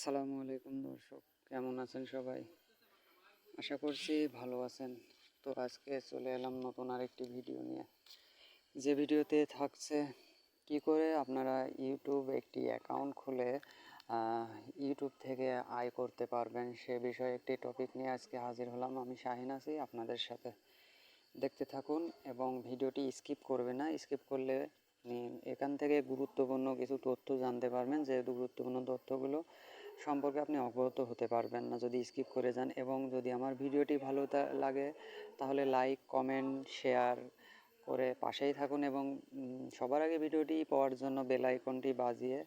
আসসালামু আলাইকুম দর্শক, কেমন আছেন সবাই? আশা করছি ভালো আছেন। তো আজকে চলে এলাম নতুন আরেকটি ভিডিও নিয়ে। যে ভিডিওতে থাকছে, কি করে আপনারা ইউটিউব একটি অ্যাকাউন্ট খুলে ইউটিউব থেকে আয় করতে পারবেন, সে বিষয়ে একটি টপিক নিয়ে আজকে হাজির হলাম। আমি শাহিন আছি, আপনাদের সাথে দেখতে থাকুন এবং ভিডিওটি স্কিপ করবে না। স্কিপ করলে এখান থেকে গুরুত্বপূর্ণ কিছু তথ্য জানতে পারবেন। যে গুরুত্বপূর্ণ তথ্যগুলো সম্পর্কে আপনি অবগত হতে পারবেন না, যদি স্কিপ করে যান এবং যদি আমার ভিডিওটি ভালো লাগে, তাহলে লাইক কমেন্ট শেয়ার করে পাশেই থাকুন এবং সবার আগে ভিডিওটি পাওয়ার জন্য বেল আইকনটি বাজিয়ে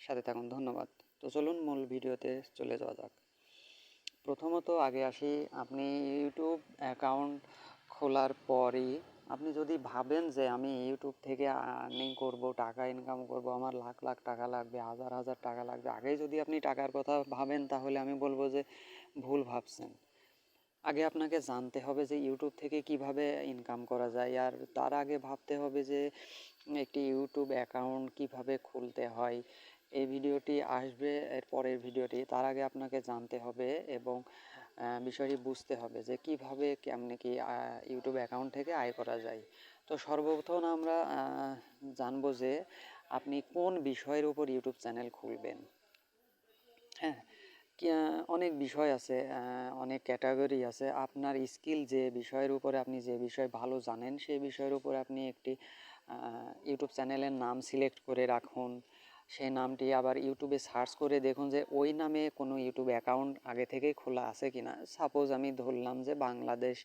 সাথে থাকুন। ধন্যবাদ। তো চলুন মূল ভিডিওতে চলে যাওয়া যাক। প্রথমত আগে আসি, আপনি ইউটিউব অ্যাকাউন্ট খোলার পরই আপনি যদি ভাবেন যে আমি ইউটিউব থেকে আর্নিং করব, টাকা ইনকাম করব, আমার লাখ লাখ টাকা লাগবে, হাজার হাজার টাকা লাগবে আগেই যদি আপনি টাকার কথা ভাবেন তাহলে আমি বলব যে ভুল ভাবছেন। আগে আপনাকে জানতে হবে যে ইউটিউব থেকে কীভাবে ইনকাম করা যায় আর তার আগে ভাবতে হবে যে একটি ইউটিউব অ্যাকাউন্ট কীভাবে খুলতে হয়। এই ভিডিওটি আসবে, এর পরের ভিডিওটি, তার আগে আপনাকে জানতে হবে এবং বিষয়টি বুঝতে হবে যে কীভাবে কেমনে কি ইউটিউব অ্যাকাউন্ট থেকে আয় করা যায়। তো সর্বপ্রথম আমরা জানব যে আপনি কোন বিষয়ের উপর ইউটিউব চ্যানেল খুলবেন। হ্যাঁ অনেক বিষয় আছে অনেক ক্যাটাগরি আছে। আপনার স্কিল যে বিষয়ের উপরে আপনি যে বিষয় ভালো জানেন, সেই বিষয়ের উপরে আপনি একটি ইউটিউব চ্যানেলের নাম সিলেক্ট করে রাখুন। সেই নামটি আবার ইউটিউবে সার্চ করে দেখুন যে ওই নামে কোনো ইউটিউব অ্যাকাউন্ট আগে থেকেই খোলা আছে কিনা। সাপোজ আমি ধরলাম যে Bangladesh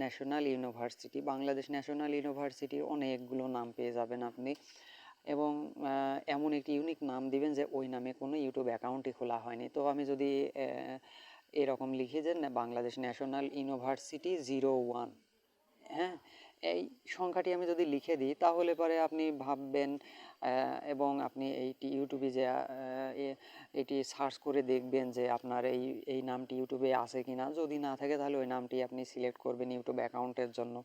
national university Bangladesh national ইউনিভার্সিটির অনেকগুলো নাম পেয়ে যাবেন আপনি। এবং এমন একটি ইউনিক নাম দিবেন যে ওই নামে কোনো ইউটিউব অ্যাকাউন্টই খোলা হয়নি। তো আমি যদি এরকম লিখি যে না, Bangladesh national university zero one হ্যাঁ? এই সংখ্যাটি আমি যদি লিখে দিই, তাহলে পরে আপনি ভাববেন এবং আপনি এইটি ইউটিউবে যে এটি সার্চ করে দেখবেন যে আপনার এই এই নামটি ইউটিউবে আছে কি না যদি না থাকে, তাহলে ওই নামটি আপনি সিলেক্ট করবেন ইউটিউব অ্যাকাউন্টের জন্য।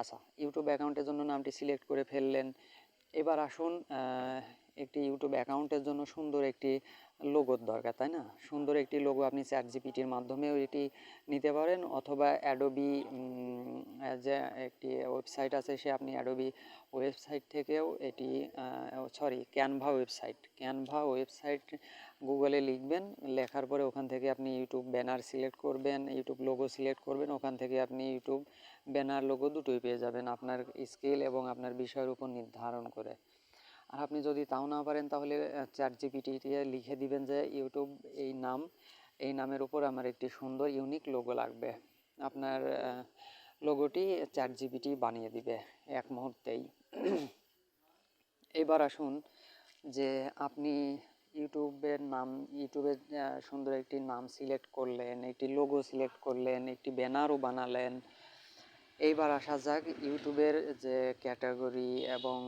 আচ্ছা ইউটিউব অ্যাকাউন্টের জন্য নামটি সিলেক্ট করে ফেললেন। এবার আসুন একটি ইউটিউব অ্যাকাউন্টের জন্য সুন্দর একটি লোগোর দরকার, তাই না? সুন্দর একটি লোগো আপনি চ্যাট জিপিটির মাধ্যমেও এটি নিতে পারেন অথবা অ্যাডোবি যে একটি ওয়েবসাইট আছে, সে আপনি অ্যাডোবি ওয়েবসাইট থেকেও এটি sorry Canva website Canva website গুগলে লিখবেন, লেখার পরে ওখান থেকে আপনি ইউটিউব ব্যানার সিলেক্ট করবেন ইউটিউব লোগো সিলেক্ট করবেন, ওখান থেকে আপনি ইউটিউব ব্যানার লোগো দুটোই পেয়ে যাবেন আপনার স্কিল এবং আপনার বিষয়ের উপর নির্ধারণ করে। আর আপনি যদি তাও না পারেন, তাহলে চ্যাট জিপিটি লিখে দিবেন যে ইউটিউব এই নাম, এই নামের উপর আমার একটি সুন্দর ইউনিক লোগো লাগবে। আপনার লোগোটি চ্যাট জিপিটি বানিয়ে দিবে এক মুহূর্তেই। এবার আসুন যে আপনি ইউটিউবের নাম, ইউটিউবের সুন্দর একটি নাম সিলেক্ট করলেন, একটি লোগো সিলেক্ট করলেন, একটি ব্যানারও বানালেন। এইবার আসা যাক ইউটিউবের যে ক্যাটাগরি এবং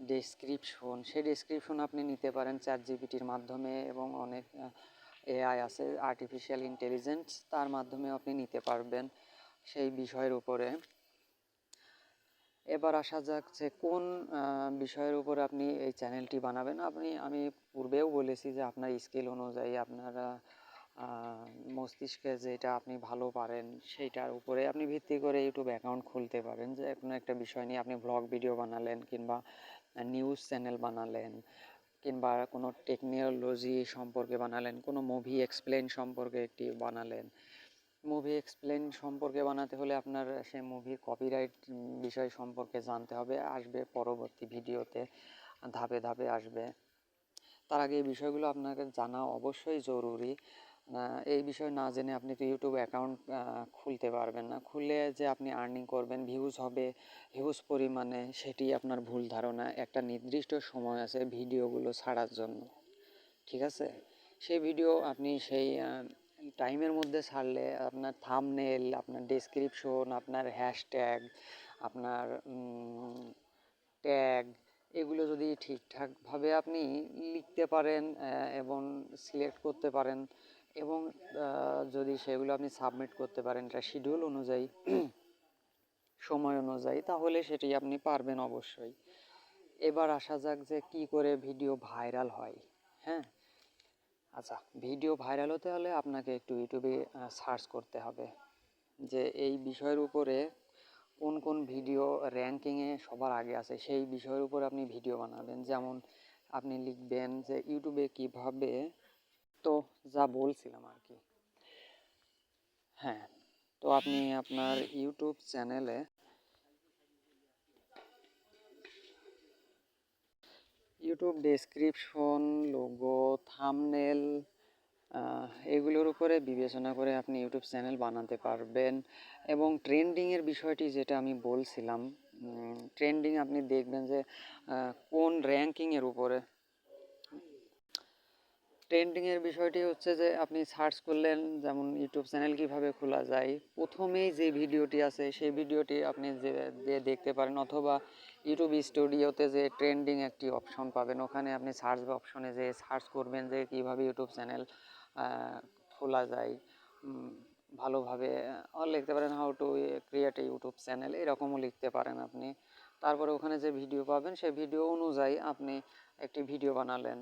ডেসক্রিপশন সেই ডেসক্রিপশন আপনি নিতে পারেন চ্যাট জিপিটির মাধ্যমে এবং অনেক এআই আছে আর্টিফিশিয়াল ইন্টেলিজেন্স তার মাধ্যমে আপনি নিতে পারবেন সেই বিষয়ের উপরে। এবার আসা যাক যে কোন বিষয়ের উপর আপনি এই চ্যানেলটি বানাবেন। আপনি, আমি পূর্বেও বলেছি যে আপনার স্কিল অনুযায়ী আপনারা মস্তিষ্কে যেটা আপনি ভালো পারেন সেইটার উপরে আপনি ভিত্তি করে ইউটিউব অ্যাকাউন্ট খুলতে পারেন। যে কোনো একটা বিষয় নিয়ে আপনি ব্লগ ভিডিও বানালেন কিংবা নিউজ চ্যানেল বানালেন কিংবা কোনো টেকনোলজি সম্পর্কে বানালেন, কোনো মুভি এক্সপ্লেন সম্পর্কে একটি বানালেন। মুভি এক্সপ্লেন সম্পর্কে বানাতে হলে আপনার সেই মুভির কপিরাইট বিষয় সম্পর্কে জানতে হবে, আসবে পরবর্তী ভিডিওতে ধাপে ধাপে আসবে। তার আগে এই বিষয়গুলো আপনাকে জানা অবশ্যই জরুরি। এই বিষয় না জেনে আপনি তো ইউটিউব অ্যাকাউন্ট খুলতে পারবেন না। খুলে যে আপনি আর্নিং করবেন ভিউজ হবে হিউজ পরিমাণে, সেটি আপনার ভুল ধারণা। একটা নির্দিষ্ট সময় আছে ভিডিওগুলো ছাড়ার জন্য। ঠিক আছে? সেই ভিডিও আপনি সেই টাইমের মধ্যে ছাড়লে আপনার থামনেল আপনার ডেসক্রিপশন আপনার হ্যাশট্যাগ আপনার ট্যাগ এগুলো যদি ঠিকঠাকভাবে আপনি লিখতে পারেন এবং সিলেক্ট করতে পারেন এবং যদি সেগুলো আপনি সাবমিট করতে পারেন এটা শিডিউল অনুযায়ী, সময় অনুযায়ী, তাহলে সেটি আপনি পারবেন অবশ্যই। এবার আসা যাক যে কি করে ভিডিও ভাইরাল হয় হ্যাঁ? আচ্ছা ভিডিও ভাইরাল হতে হলে আপনাকে একটু ইউটিউবে সার্চ করতে হবে, যে এই বিষয়ের উপরে কোন কোন ভিডিও র্যাঙ্কিংয়ে সবার আগে আছে, সেই বিষয়ের উপর আপনি ভিডিও বানাবেন। যেমন, আপনি লিখবেন যে ইউটিউবে কীভাবে তো যা বলছিলাম আর কি। হ্যাঁ তো আপনি আপনার ইউটিউব চ্যানেলে ইউটিউব ডেসক্রিপশন, লোগো, থামনেল এগুলোর উপরে বিবেচনা করে আপনি ইউটিউব চ্যানেল বানাতে পারবেন। এবং ট্রেন্ডিংয়ের বিষয়টি যেটা আমি বলছিলাম ট্রেন্ডিং আপনি দেখবেন যে কোন র্যাঙ্কিংয়ের উপরে ট্রেন্ডিংয়ের বিষয়টি হচ্ছে যে আপনি সার্চ করলেন যেমন ইউটিউব চ্যানেল কীভাবে খোলা যায় প্রথমেই যে ভিডিওটি আছে সেই ভিডিওটি আপনি যে দেখতে পারেন অথবা ইউটিউব স্টুডিওতে যে ট্রেন্ডিং একটি অপশন পাবেন ওখানে আপনি সার্চ অপশনে যে সার্চ করবেন যে কীভাবে ইউটিউব চ্যানেল খোলা যায় ভালোভাবে আহ, লিখতে পারেন how to create a YouTube channel এরকমও লিখতে পারেন আপনি। তারপরে ওখানে যে ভিডিও পাবেন সেই ভিডিও অনুযায়ী আপনি একটি ভিডিও বানালেন।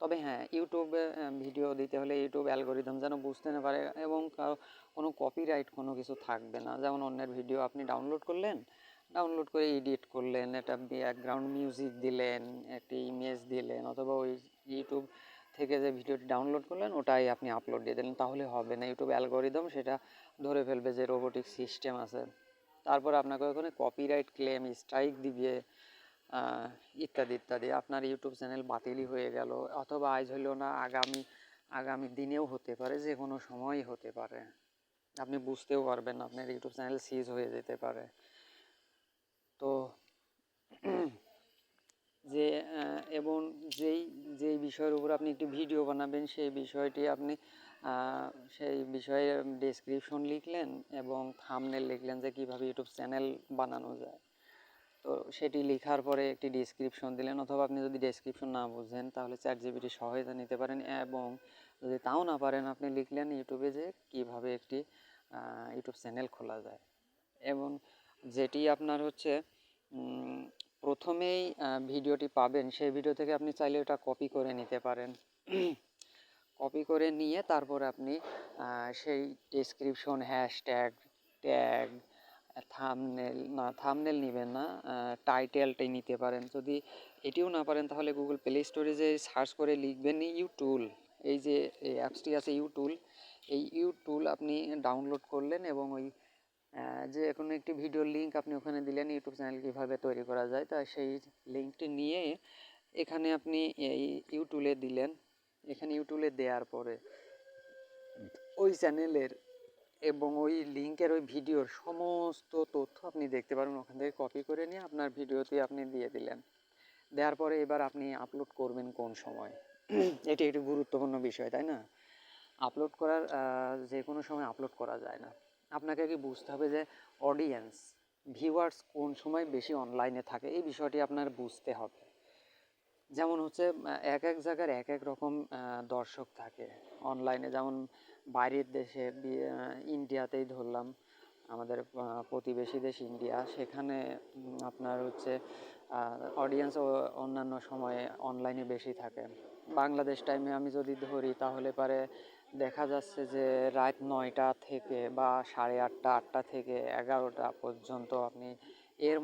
তবে হ্যাঁ ইউটিউবে ভিডিও দিতে হলে ইউটিউব অ্যালগোরিদম যেন বুঝতে না পারে এবং কোনো কপিরাইট কোনো কিছু থাকবে না। যেমন অন্যের ভিডিও আপনি ডাউনলোড করলেন ডাউনলোড করে এডিট করলেন, একটা ব্যাকগ্রাউন্ড মিউজিক দিলেন, একটি ইমেজ দিলেন, অথবা ওই ইউটিউব থেকে যে ভিডিওটি ডাউনলোড করলেন, ওটাই আপনি আপলোড দিয়ে দিলেন, তাহলে হবে না। ইউটিউব অ্যালগোরিদম সেটা ধরে ফেলবে যে রোবোটিক সিস্টেম আছে। তারপর আপনাকে ওখানে কপিরাইট ক্লেম স্ট্রাইক দিবে ইত্যাদি ইত্যাদি। আপনার ইউটিউব চ্যানেল বাতিলই হয়ে গেল, অথবা আজ হইল না, আগামী আগামী দিনেও হতে পারে যে কোনো সময়ই হতে পারে। আপনি বুঝতেও পারবেন না, আপনার ইউটিউব চ্যানেল সিজ হয়ে যেতে পারে। তো, যে এবং যেই যেই বিষয়ের উপর আপনি একটি ভিডিও বানাবেন, সেই বিষয়টি আপনি সেই বিষয়ে ডেসক্রিপশন লিখলেন এবং থাম্বনেল লিখলেন যে কীভাবে ইউটিউব চ্যানেল বানানো যায়। তো সেটি লেখার পরে একটি ডেসক্রিপশন দিলেন অথবা আপনি যদি ডেসক্রিপশন না বুঝেন, তাহলে চ্যাট জিপিটির সহায়তা নিতে পারেন এবং যদি তাও না পারেন, আপনি লিখলেন ইউটিউবে যে কীভাবে একটি ইউটিউব চ্যানেল খোলা যায়। এবং যেটি আপনার হচ্ছে প্রথমেই ভিডিওটি পাবেন, সেই ভিডিও থেকে আপনি চাইলে ওটা কপি করে নিতে পারেন। কপি করে নিয়ে তারপর আপনি সেই ডেসক্রিপশন হ্যাশট্যাগ ট্যাগ থামনেল না থামনেল নেবেন না টাইটেলটাই নিতে পারেন। যদি এটিও না পারেন, তাহলে গুগল প্লে স্টোরে যে সার্চ করে লিখবেন ইউটুল এই যে অ্যাপসটি আছে ইউটুল এই ইউটুল আপনি ডাউনলোড করলেন এবং ওই যে কোনো একটি ভিডিওর লিঙ্ক আপনি ওখানে দিলেন ইউটিউব চ্যানেল কীভাবে তৈরি করা যায়। তা সেই লিঙ্কটি নিয়ে এখানে আপনি এই ইউটুলে দিলেন। এখানে ইউটুলে দেওয়ার পরে ওই চ্যানেলের এবং ওই লিঙ্কের ওই ভিডিওর সমস্ত তথ্য আপনি দেখতে পারবেন ওখান থেকে কপি করে নিয়ে আপনার ভিডিওতে আপনি দিয়ে দিলেন। দেওয়ার পরে এবার আপনি আপলোড করবেন কোন সময়? এটি একটি গুরুত্বপূর্ণ বিষয়, তাই না? আপলোড করার যে কোনো সময় আপলোড করা যায় না। আপনাকে কি বুঝতে হবে যে অডিয়েন্স ভিউয়ার্স কোন সময় বেশি অনলাইনে থাকে, এই বিষয়টি আপনার বুঝতে হবে। যেমন হচ্ছে এক এক জায়গার এক এক রকম দর্শক থাকে অনলাইনে যেমন বাইরের দেশে ইন্ডিয়াতেই ধরলাম, আমাদের প্রতিবেশী দেশ ইন্ডিয়া, সেখানে আপনার হচ্ছে অডিয়েন্স অন্যান্য সময়ে অনলাইনে বেশি থাকে। বাংলাদেশ টাইমে আমি যদি ধরি, তাহলে পারে দেখা যাচ্ছে যে, রাত নয়টা থেকে বা সাড়ে আটটা আটটা থেকে এগারোটা পর্যন্ত আপনি এর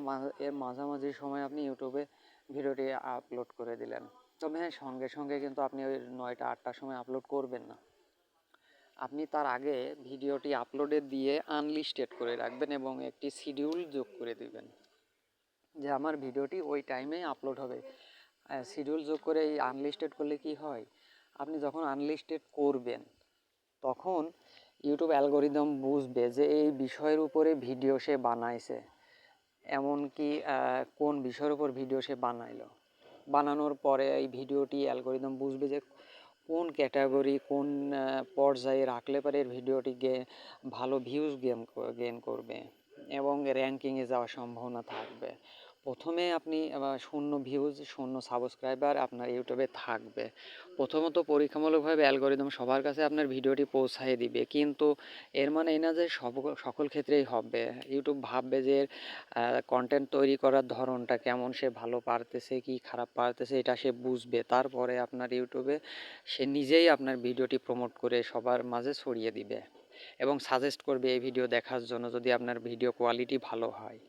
এর মাঝামাঝি সময় আপনি ইউটিউবে ভিডিওটি আপলোড করে দিলেন। তবে হ্যাঁ সঙ্গে সঙ্গে কিন্তু আপনি ওই নয়টা, আটটার সময় আপলোড করবেন না। আপনি তার আগে ভিডিওটি আপলোডে দিয়ে আনলিস্টেড করে রাখবেন এবং একটি শিডিউল যোগ করে দিবেন। যে আমার ভিডিওটি ওই টাইমে আপলোড হবে। শিডিউল যোগ করে এই আনলিস্টেড করলে কি হয়? আপনি যখন আনলিস্টেড করবেন, তখন ইউটিউব অ্যালগোরিদম বুঝবে যে এই বিষয়ের উপরে ভিডিও সে বানাইছে। এমনকি কোন বিষয়ের উপর ভিডিও সে বানাইলো। বানানোর পরে এই ভিডিওটি অ্যালগোরিদম বুঝবে যে কোন ক্যাটাগরি, কোন পর্যায়ে রাখলে পরে ভিডিওটি গে, ভালো ভিউজ গেম গেন করবে এবং র্যাঙ্কিংয়ে যাওয়ার সম্ভাবনা থাকবে। প্রথমে আপনি শূন্য ভিউজ শূন্য সাবস্ক্রাইবার আপনার ইউটিউবে থাকবে। প্রথমত পরীক্ষামূলকভাবে অ্যালগোরিদম সবার কাছে আপনার ভিডিওটি পৌঁছায় দিবে। কিন্তু এর মানে এই না যে সব, সকল ক্ষেত্রেই হবে। ইউটিউব ভাববে যে কন্টেন্ট তৈরি করার ধরনটা কেমন, সে ভালো পারতেছে কি খারাপ পারতেছে এটা সে বুঝবে। তারপরে আপনার ইউটিউবে সে নিজেই আপনার ভিডিওটি প্রমোট করে সবার মাঝে ছড়িয়ে দিবে এবং সাজেস্ট করবে এই ভিডিও দেখার জন্য যদি আপনার ভিডিও কোয়ালিটি ভালো হয়।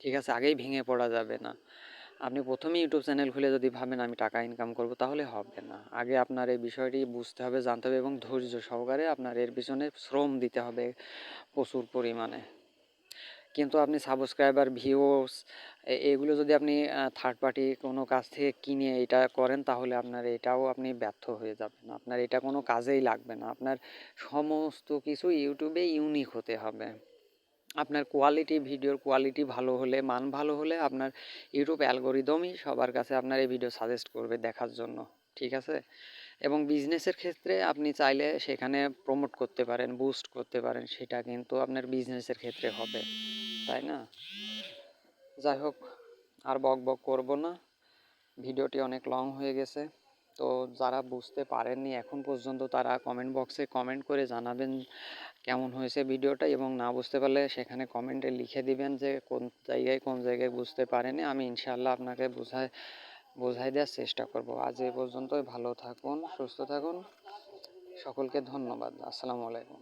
ঠিক আছে, আগেই ভেঙে পড়া যাবে না। আপনি প্রথমেই ইউটিউব চ্যানেল খুলে যদি ভাবেন আমি টাকা ইনকাম করব, তাহলে হবে না। আগে আপনার এই বিষয়টি বুঝতে হবে, জানতে হবে এবং ধৈর্য সহকারে আপনার এর পিছনে শ্রম দিতে হবে প্রচুর পরিমাণে। কিন্তু আপনি সাবস্ক্রাইবার ভিউস এগুলো যদি আপনি থার্ড পার্টি কোনো কাছ থেকে কিনে এটা করেন, তাহলে আপনার এটাও আপনি ব্যর্থ হয়ে যাবেন আপনার এটা কোনো কাজেই লাগবে না। আপনার সমস্ত কিছু ইউটিউবে ইউনিক হতে হবে। আপনার কোয়ালিটি ভিডিওর কোয়ালিটি ভালো হলে, মান ভালো হলে আপনার ইউটিউব অ্যালগোরিদমই সবার কাছে আপনার এই ভিডিও সাজেস্ট করবে দেখার জন্য, ঠিক আছে? এবং বিজনেসের ক্ষেত্রে আপনি চাইলে সেখানে প্রমোট করতে পারেন বুস্ট করতে পারেন, সেটা কিন্তু আপনার বিজনেসের ক্ষেত্রে হবে, তাই না? যাই হোক, আর বক বক করব না, ভিডিওটি অনেক লং হয়ে গেছে, তো যারা বুঝতে পারেননি এখন পর্যন্ত তারা কমেন্ট বক্সে কমেন্ট করে জানাবেন কেমন হয়েছে ভিডিওটা এবং না বুঝতে পারলে সেখানে কমেন্টে লিখে দিবেন যে কোন জায়গায় কোন জায়গায় বুঝতে পারেনি। আমি ইনশাল্লাহ আপনাকে বোঝায় বোঝাই দেওয়ার চেষ্টা করব। আজ এ পর্যন্তই ভালো থাকুন, সুস্থ থাকুন। সকলকে ধন্যবাদ। আসসালামু আলাইকুম।